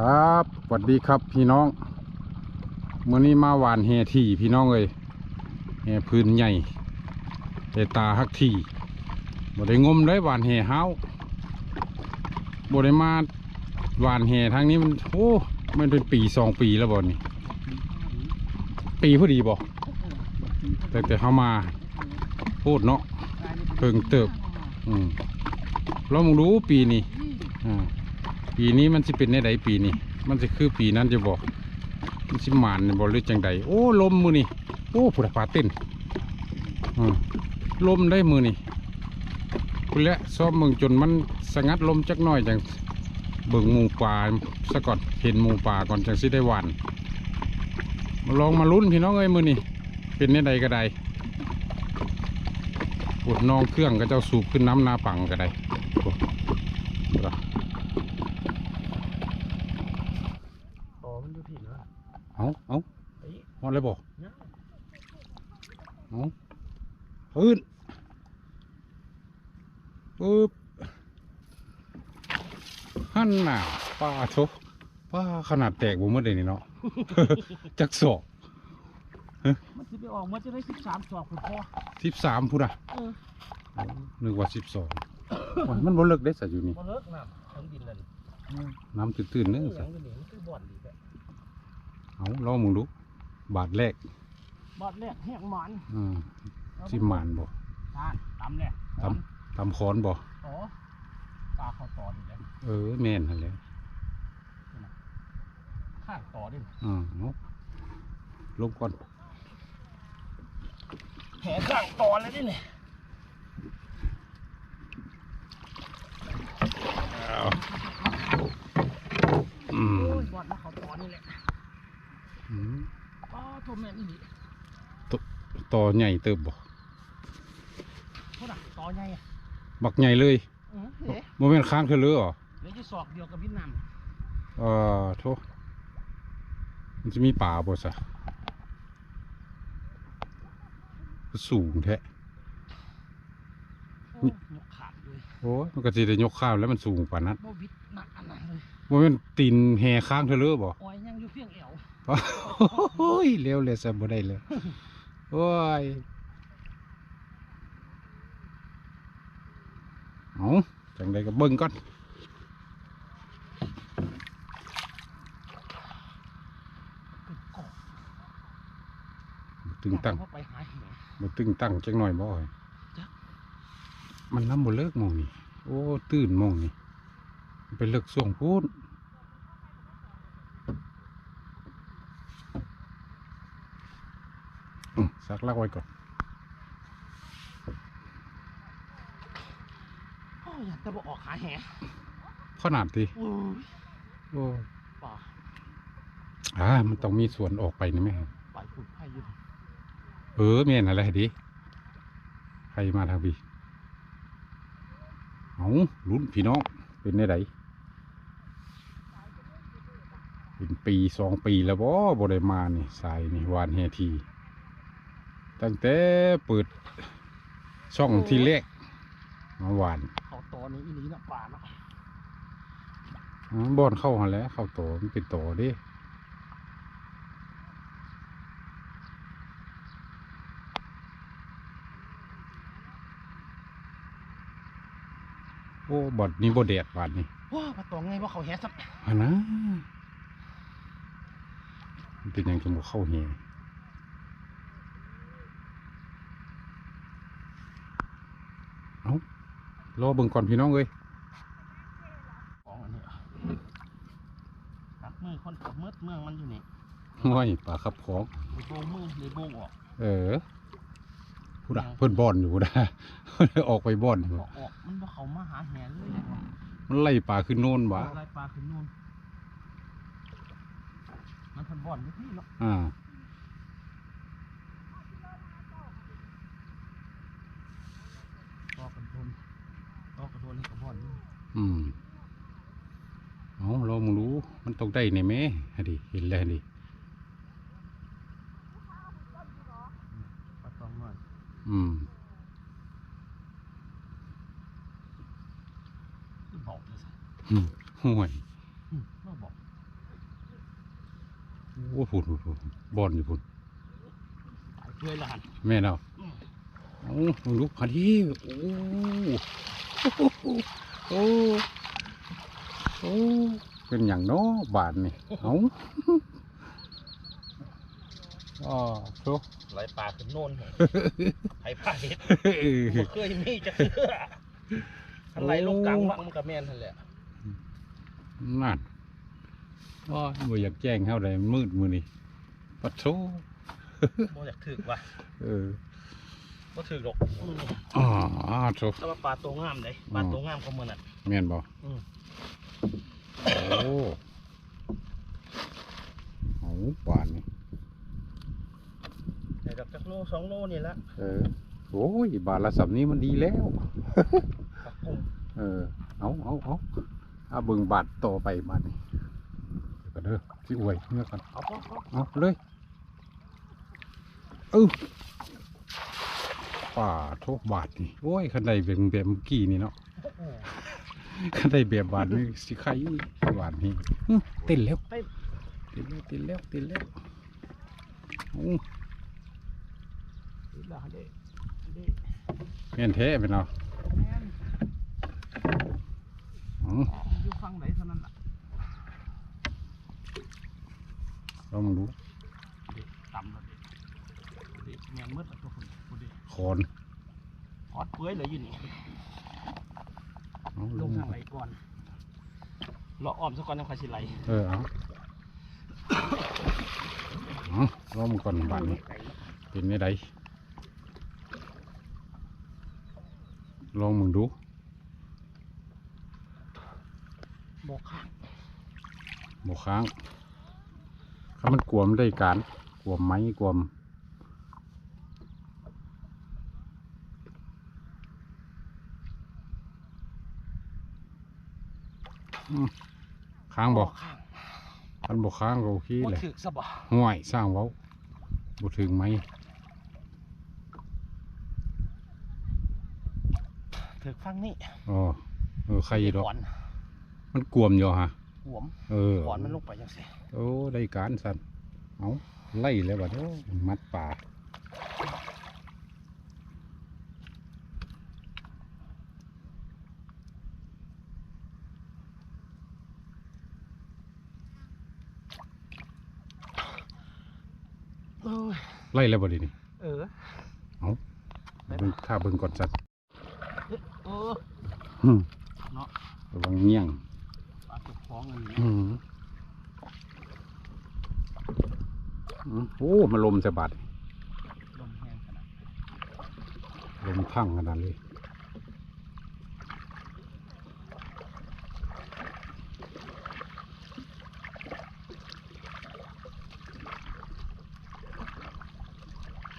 ครับสวัสดีครับพี่น้องเมื่อนี้มาหวานแฮที่พี่น้องเลยแฮพื้นใหญ่แต่ตาฮักที่บ่ได้งมได้หวานแฮเฮาบ่ได้มาหวานแฮทางนี้มันโอ้มันเป็นปีสองปีแล้วบ่นี่ปีพอดีบ่แต่แต่เฮามาพูดเนาะเพิ่งเติบ อืมเรามองรู้ปีนี้อ่า ปีนี้มันจะเป็นในใดปีนี้มันจะคือปีนั้นจะบอกมันสิมานบอกหรือจังใดโอ้ลมมือนี่โอ้ผุดปลาเต้นลมได้มือนี่คุณและซ้อมเมืองจนมันสงัดลมจักหน่อยจังเบิ่งหมูป่าสะก่อนเห็นหมูป่าก่อนจังสิได้หวานมาลองมาลุ้นพี่น้องเอ้ยมือนี่เป็นในใดก็ได้ปวดนองเครื่องก็เจ้าสูบขึ้นน้ำนาปังก็ได้โอ้ อ๋อมันอยู่ผิดเหรอ เอาเอาเฮ้ยฮอดเลยบอกเนี่ยเอาพื้นปึ๊บหันหน้าป้าโถป้าขนาดแตกบ่หมดเลยนี่เนาะ จักศอกมันจะไปออกมาจะได้สิบสามศอกคุณพ่อสิบสามพูดอะเออนึกว่าสิบสองมันบ่เลิกได้สัอยู่นี่มาเลิกน้ำทั้งดินนั่นน้ำตื้นๆเอนึงอสัยังอยู่นี่มันคือบ่อนดีแบบ เอาลองมึงดู บาทแรกบ่อนแรกแหกหมันอืมสิหมานบ่ทานตำแรกตำตำคอนบ่ต่อปลาเข้าต่อนี่แหละเออแม่นหั่นแหล้วข้างต่อดิอ่าเอาลงก่อนแผลข้างต่อเลยดิเนี่ยอืม โอ้ยบ่อนมาเข้าต่อนี่แหละ อืมป้าโทแม่นอีนี่ต่อใหญ่เติบบ่เท่าไหร่ต่อใหญ่อะบักใหญ่เลยเออเฮ้ยโมเมนค้างเธอเลยเหรอเดี๋ยวจะศอกเดียวกับเวินนามเออโทษมันจะมีป่าบ่สะสูงแท้ โอ้ยยกขาดเลยโอ้ยมันก็จะได้ยกข้าวแล้วมันสูงกว่านั้นโบวิดหนักอันนั้นเลยโมเมนตีนแห่ค้างเธอเลยบ่ อ้อย โอ้ยเร็วเลยซะบ่ได้เลยโอ้ยเอาจังใดก็เบิ่งก่อนเป็นกอกตึงตั้งเข้าไปหาแหบ่ตึงตั้งจักหน่อยบ่เอ้ยจ๊ะมันน้ำบ่เลิกหมองนี่โอ้ ตื่นหมองนี่มันเป็นเลิกส่วงพูด อืมซักลักไว้ก่อนโอ้ยอยากจะบอกออกหาแหขนาดที่โอ้ยโอ้ป่าอ่ามันต้องมีส่วนออกไปนี่ไหมครับไปขุดไผ่อยู่เออแม่นอะไรดิใครมาทางพี่เอาลุ้นพี่น้องเป็นได้ไดเป็นปีสองปีแล้วบ่บ่ได้มานี่สายนี่วานเฮที ตั้งแต่เปิดช่องที่แรกมาหวานเขาตอนี้อีนี้นะป่าเนาะอ๋อบ่อนเข้าหันแหล้วเข้าโตมันเป็นโตเดิโอ้บ่อนนี้บ่แดดบาดนี่ว้าปลาตองไงว่าเขาแหสับอันนะมันเป็นหยังจังบ่เข้าเฮเอา รอเบิ่งก่อนพี่น้องเอ้ยของอันนี้อะตักมือคนกับมืดเมืองมันอยู่นี่ห้อยปลาขับของในโบงมือในโบงออก เออพูดอะเพื่อนบอนอยู่พูดอะออกไปบอนอยู่ออกออกมันว่าเขามาหาแหเลยมันไล่ปลาขึ้นโน่นวะอะไรปลาขึ้นนู่นมันพันบ่อนอยู่ที่เนาะอ่า ตอกกันโดนตอกกั นโดนให้กับบ่อนนี่อืมเอาเรามึงรู้มันตกได้ในแม่ฮะดิเห็นแล้วฮะดิปลาตองหน่อยอืมที่บอกเลยสิอืมห่วยอืมเราบอกโอ้พุ่นพุ่นพุ่นบอลอยู่พุ่นตายเพื่อยละหันแม่นเอาอืมโอ้มึงลุกพอดีโอ้ โอ้โอ้เป็นอย่างเน้อบาทนี่เอาอ๋อโชไหลปลาขึ้นโน่นเหรอไผ่ปลาเห็ดเออบ่เคยมีจะเชื่ออะไรลงกลางวังมันก็แม่นทันแหละนั่นว่าบ่อยากแจ้งเท่าใดมันมืดมือนี่ปัดโชบ่อยากถึกว่ะเออ บ่ถึกหรอกอืมอ๋อโชแต่ว่าปลาตัวงามเลยปลาตัวงามก็มันอะแม่นบ่อืมโอ้โหบาทนี่ในดอกจักโลสองโลนี่ละเออโอ้ยบาทละสับนี้มันดีแล้วปลากุ้งเออเอาเอาเอาเอาเบิ่งบาทต่อไปบาทนี่เดี๋ยวก็เด้อสิอวยเมื่อกันเอาป๊อกป๊อกเอาเลยเออ ป่าโทษบาทนี่โอ้ยคันใดเป็นแบบเมื่อกี้นี่เนาะโอ้โหคันใดแบบบาทนี่สิใครบาทนี่อื้อเต้นแล้วไปเต้นแล้วเต้นแล้วเต้นแล้วโอ้ดีละเด้เด้แม่นแท้เป็นเนาะแม่นอ๋ออยู่ฟังไหนเท่านั้นล่ะลองดูเด้ต่ำแล้วเด้เด้แม่นมืดแล้วตัว คนคนเด้คอนพอดเปื่อยเลยอยู่นี่เอาลลงงทางไหลก่อนรออ้อมสักก่อนยังคอยสิไหลเออเอาเอาลองก่อนบาทนี้ไก่เป็นไม่ได้ลองมึงดูบอกข้างบกค้างถ้ามันกวมได้การกวมไหมกวม ค้างบอกข้างคันบอกค้างก็โอเคบ่เลยถึกซะบ่ห่วยสร้างเว้าบ่ถึงไหมถึกฟังนี่อ๋อเออใครดอกขอนมันกวมอยู่ฮะหวมเออขอนมันลงไปจังซี่โอ้ได้การสันเอาไล่แล้วบัดโอ้มัดป่า โอ้ย ไล่แล้วบัดนี้เออเบิ่งถ้าเบิ่งก่อนสัตว์เออหึเนาะระวังเงี้ยงปลาตัวคล้องอันนี้อืมอืมโอ้มาลมใส่บาดลมแห้งขนาดลมพังขนาดเลย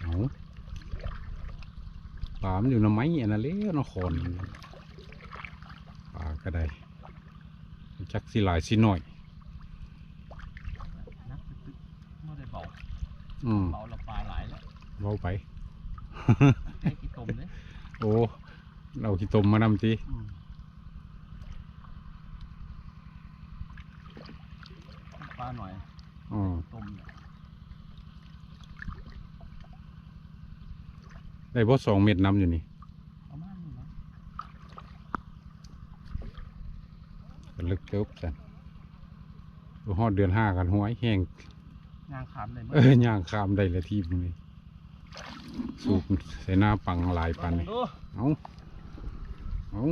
เอาปลา มันอยู่ในไม้อันนั้นเลยนครปลาก็ได้ จักสิหลายสิหน่อยนักตึกๆไม่ได้เบาอืมเบาและปลาหลายแล้วเว้าไปให้กี่ตมเลยโอ้เราขี้ตมมานำทีอืมปลาหน่อยอ๋อตมเนี่ย ได้พอสองเม็ดนำอยู่นี่ประมาณนี้นะก็ลึกเติบจันดูฮอดเดือนห้ากันห้วยแห้งงางขามเลยมั้เอ้ยย่างข้ามได้ละทีมึงนี่สูบใส่หน้าปังหลายปันนี่ดูเอาเอา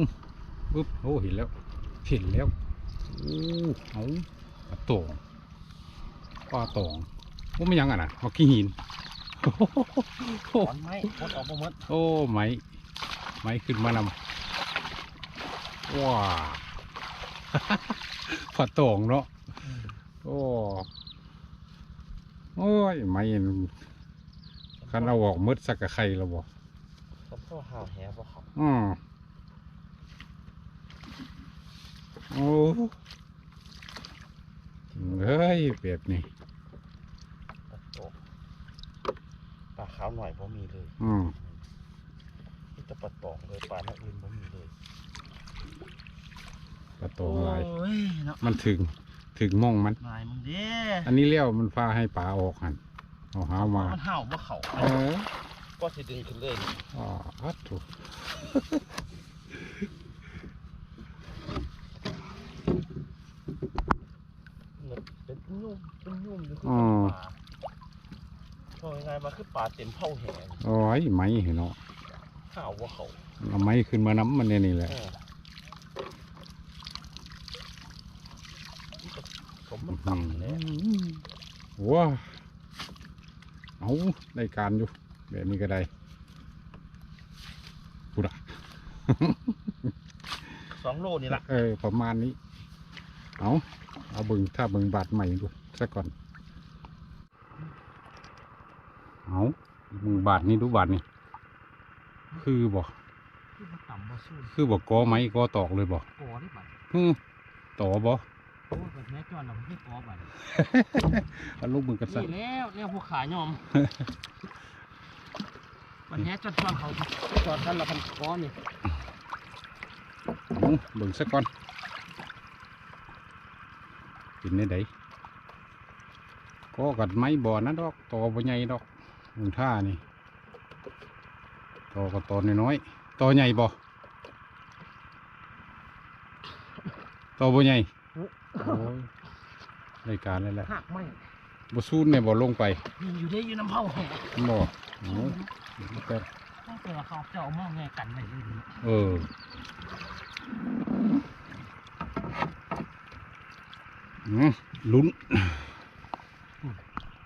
ปึ๊บโอ้เห็นแล้ว เห็นแล้วโอ้เอาปลาตองปลาตองโอ้ไม่ยังอะนะมากี้หิน ถอนไม้พดออกมาหมดโอ้ไหมไหมขึ้นมานำว้าปลาตองเนาะโอ้โอ้ยไหมคันเอาออกมืดสักกะไข่แล้วบ่สมพ่อหาวแหบ่เขาอืมโอ้เฮ้ยแบบนี้ ปลาโต ปลาขาวหน่อยบ่มีเลยอืมนี่จะปลาตองเลยปลาหน้าอื่นบ่มีเลยปลาตองหลายโอ้ยเนาะมันถึงถึงมองมันนายมึงเด้อันนี้เลี้ยวมันพาให้ปลาออกหันเอาหามา มันเห่าบ่เขาเออก็สิดึงขึ้นเลยอ๋ออัดถูก เป็นยุ่มเป็นยุ่มอยู่คือ อ๋อ ปลาโอ้ยไงมา คือปลาเต็มเผาแหงโอ้ยไหมเห็นเนาะเห่าบ่เขาเอาไม้ขึ้นมาน้ำมันเนี่ยนี่แหละเออผมมันต่ำเลยว้าเอาได้การอยู่ แบบนี้ก็ได้ปุระสองโลนี่ละเออ ประมาณนี้ เอาเอาเบึงถ้าเบึงบาทใหม่ดูสักก่อน เอาเบึงบาทนี้ดูบาทนี้คือบอกที่มันต่ำบ่สู้คือบอกกอไม้กอตอกเลยบอกกอได้บัดฮึต่อบ่โอ้ยแบบแม่จอนเราไม่กอบัดเอาลูกมือกันซะนี่แล้วเนี่ยพวกขายอมวันนี้จอนจอนเขาจอดกันละพันกอนี่เอาเบิ่งสักก่อนกินได้ไดก็กัดไม้บ่อนะดอกต่อบ่ใหญ่ดอก มึงท่านี่ต่อก็ตอน้อยๆต่อใหญ่บ่ต่อบ่ใหญ่โอ้ยรายการแล้วแหละหักไม่บ่ซูนเนี่ยบ่ลงไปมีอยู่ได้อยู่น้ำเผาแห้งบ่โอ้ยแต่ต้องเจอเขาเจ้ามาไงกันไว้เลยเอออืมลุ้น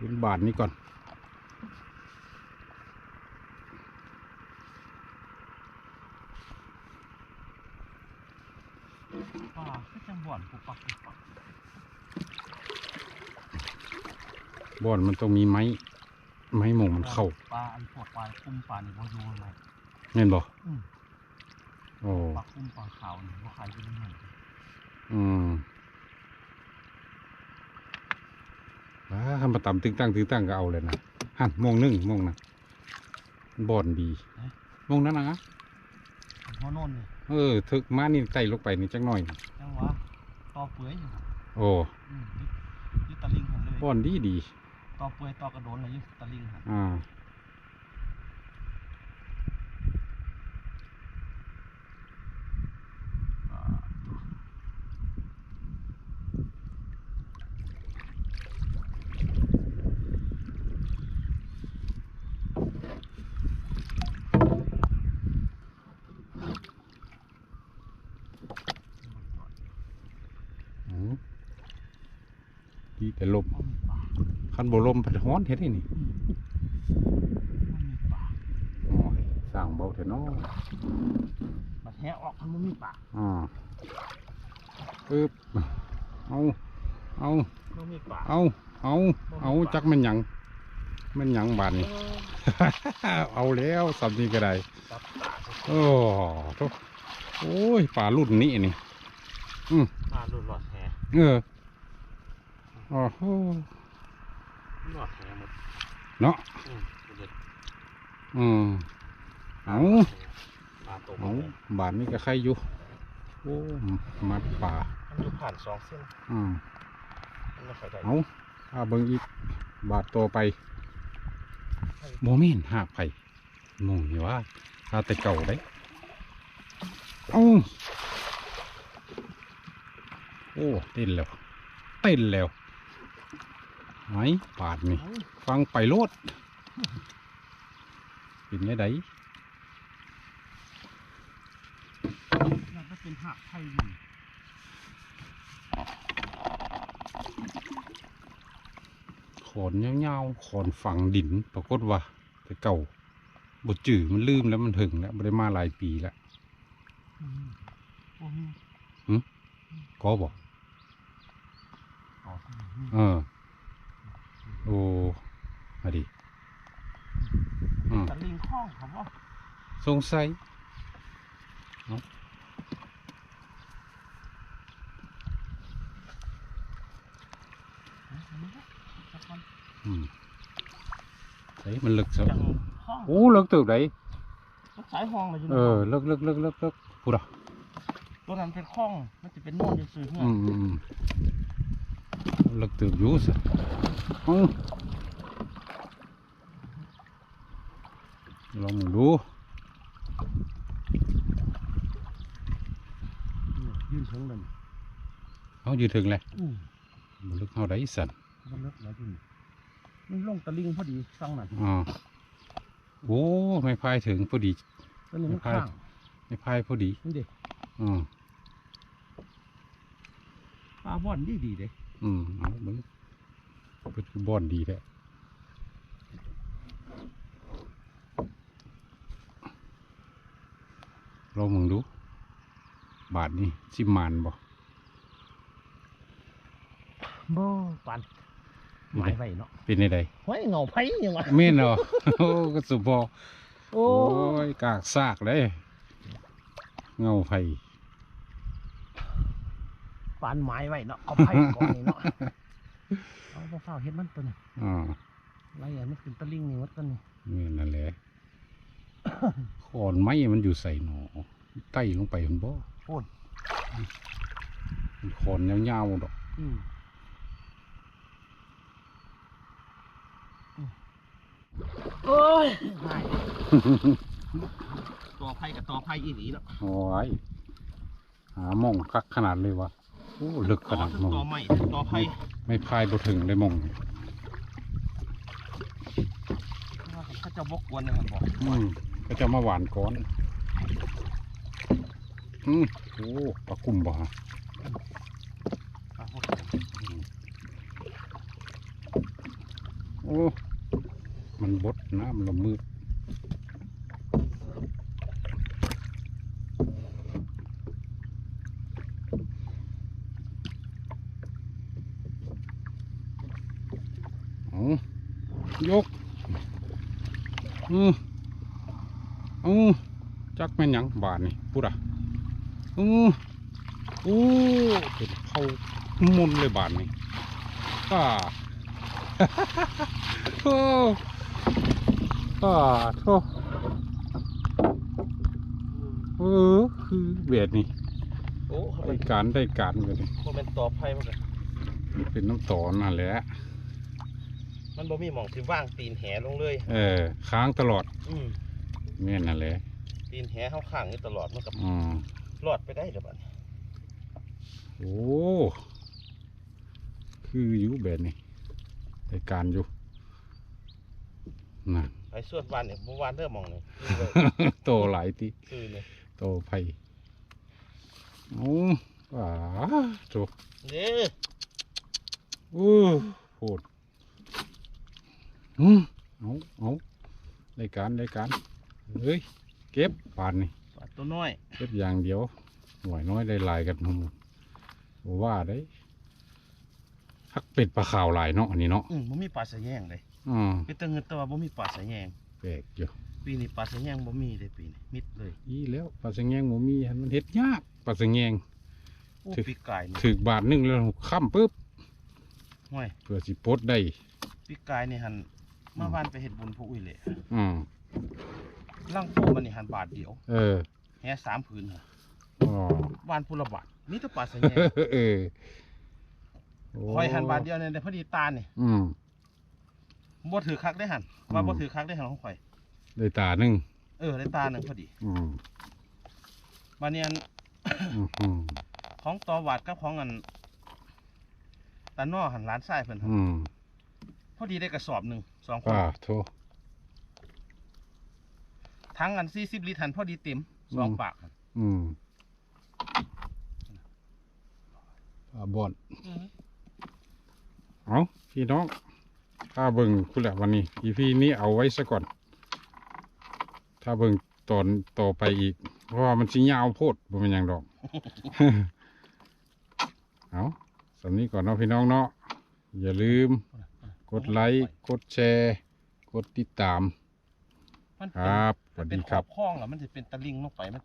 ลุ้นบาทนี้ก่อน ป่าก็จังบ่อนปุบปักปุบปัก บอนมันต้องมีไม้ ไม้หมงมันเข้าปลาอันพวกปลาคุ้มปลานี่บ่อยู่ข้างในเห็นบ่อืมโอ้ปลาคุ้มปลาขาวนี่บ่ขายอยู่ในนั้นอืมว้าคำประตำตึงตั้งตึงตั้งก็เอาเลยนะหันโมงหนึ่งโมงนะบอนดีโมงนั้นนะหัวโน่นนี่เออถึกมานี่ไต่ลงไปนี่จักหน่อยจังหวะต่อเปื่อยอยู่โอ้อืมยึดยึดตะลิงหันเลยบอนดีดีต่ อเปื่อยต่อกระโดนเลยยึดตะลิงหันอ่าอ่าอืมดีแต่ลมบ่มีปลา คันโบลมผัดฮ้อนเฮ็ดให้นี่อืมบ่มีปลาโอ้ยสร้างเบาเถอะเนาะบัดแหออกมันบ่มีปลาอ่าปึ๊บเอาเอาบ่มีปลาเอาเอาเอาจักมันหยังมันหยังบานนี่เออเอาแล้วสำนี้ก็ได้จับปลาโอ้โถโอ้ยป่ารุ่นนี้นี่ปลาหลุดหลอดแหเออโอ้โหหลอดแหหมดเนาะอืมเด็ดอืมเอาปลาตกเอาบานนี้ก็ใครอยู่โอ้มัดป่ามันอยู่ผ่านสองเส้นอืมมันไม่ค่อยได้เอาถ้าเบิ่งอีกบาทต่อไปโมเมนหาไผ่มองอยู่ว่าถ้าแต่เก่าได้เอาโอ้เต้นแล้วเต้นแล้ว ไหมปาดนี่เอาฟังไปโลดเป็นไงไดน่าจะเป็นหักไทยอยู่ขอนยาวๆขอนฝังดิน ปรากฏว่าแต่เก่าบดจื่อมันลืมแล้วมันถึงแล้วไม่ได้มาหลายปีแล้วอืมโอ้ยก็บอกอ๋อเออ โอ้มาดิอืมตะลิงข้องเขาบอกสงสัยอืมใส่มันเลึกซะจังข้องโอ้เลิกตึกไหนสายห้องเลยอยู่เออเลิกเลิกเลิกเลิกเลิกพูดอะตัวนั้นเป็นข้องมันจะเป็นโน่นจะซื้อเงื่อ อืมอืมอืมเลิกตื่นอยู่สิอื้อลองดูยืนเชิงเลยเขาอยู่ถึงเลยอืมมันลึกเขาได้สันมันเลิกแล้วยืนมันลงตะลิงพอดีสั่งน่ะอ๋อโอ้ไม่พายถึงพอดีตอนนี้มันครับข้างไม่พายพอดีนี่เด็กอืมปลาบ่อนดีดีๆเด็ก อืมเอาเบิ้งเป็นคือบอนดีแท้ลองมึงดู บาทนี่ชิมมานบ่บ่ปันหมายไว้เนาะเป็นไงใดไว้เงาไผ่ยังวะเม่นเหรอโอ้ก็สุบอโอ้โอ้ยกากซากเลยเงาไฟ ปันหมายไว้เนาะเอาไผ่ก่อนนี่เนาะเอาบ่ฟ้าวเฮ็ดมันตัวนี้อ่าไรอะมันเป็นตะลิงนี่วัดตัวนี้เม่นนั่นแหละ ขอนไม้มันอยู่ใส่หนอใต้ลงไปมันบ่โอ้นมันขอนยาวๆดอกอืมโอ้ยหายต่อไผ่กับต่อไผ่อีหลีเนาะโอ้ยหาหมองคักขนาดเลยวะ โอ้ลึกขนาดหมองต่อไม้ต่อไผ่ไม่พายบ่ถึงเลยหมองถ้าเจะบกวนนะครับบอกอืมก็จะมาหวานก้อน อืมโอ้ปลากุ่มบ่ฮะอะโอเคโอ้ มันบดน้ำละมืด เอายก อืออือจักแม่นหยัง บาทนี่พูดอะอือโอ้เป็นเข้ามุนเลยบาทนี่อ่าโอ้อ่าโทเออคือเบียดนี่โอ้เขาได้เป็นการได้การเลยนี่เขาเป็นต่อไผ่มันก็มันเป็นน้ำต่อนั่นแหละมันบ่มีหมองที่ว่างตีนแหลงเลย เออ ค้างตลอด อืมแม่นนั่นแหละ ตีนแหเข้าข้างนี่ตลอดมันกับอืมรอดไปได้เดี๋ยวบัดนี้โอ้คืออยู่แบบนี้ได้การอยู่นั่น ไปส่วนวันเนี่ยเมื่อวานเริ่มมองนี่คือเลยโตหลายทีคือเนี่ยโตไผ่โอ้ว้าโตเด้ออู้โหดอืมเอาเอาได้การได้การเฮ้ย เก็บปานนี่ปลาตัวน้อยเก็บอย่างเดียวหน่วยน้อยได้หลายกันหมดบ่ว่าได้ฮักเป็ดปลาขาวหลายเนาะอันนี้เนาะอืมบ่มีปลาสะแยงเลยอืมเป็นตะเงินแต่ว่าบ่มีปลาสะแยงแปลกอยู่ปีนี้ปลาสะแยงบ่มีเลยปีนี้มิดเลย อีแล้วปลาสังแงงบ่มีหันมันเฮ็ดยากปลาสังแงงโอ้ถึกปีกไก่นี่ถึกบาทหนึงแล้วค้ำปุ๊บห่วยเพื่อสิปลดได้ปีกไก่นี่หันเมื่อวานไปเฮ็ดบุญพวกอุ้ยเลยอืม ล่างโพมันนี่หันบาทเดียว เออแฮสามผืนฮะอ๋อวานพุละบาทมีแต่ปลาสะแยงเออโคอยหันบาทเดียวเนี่ยได้พอดีตาเนี่ยอืมบ่ถือคักได้หันว่าอืมบ่ถือคักได้หันของข่อยได้ตาหนึ่งเออได้ตาหนึ่งพอดี อืมบานเนียนอืมอืมของตอหวาดกับของอันตาน้อหันร้านทรายเพิ่นหั่นอืมพอดีได้กระสอบหนึ่งสองคนป้าโท ทั้งอันสี่สิบลิตรหันพอดีเต็มสองอืมปากหั่นอืมป้าบอนเอาพี่น้องถ้าเบิ่งคุณแหละวันนี้ อีพีนี้เอาไว้ซะก่อน ถ้าเบิ่งตอนต่อไปอีก เพราะว่ามันสิยาวโพดบ่เป็นหยังดอก เอาสำนี้ก่อนเนาะพี่น้องเนาะอย่าลืม กดไลค์ กดแชร์ กดติดตาม มันคเป็นรับสมัวันสเป็ดีนขครัอบบคล้องแล้วมันจะเป็นตะลิงลงไปมัน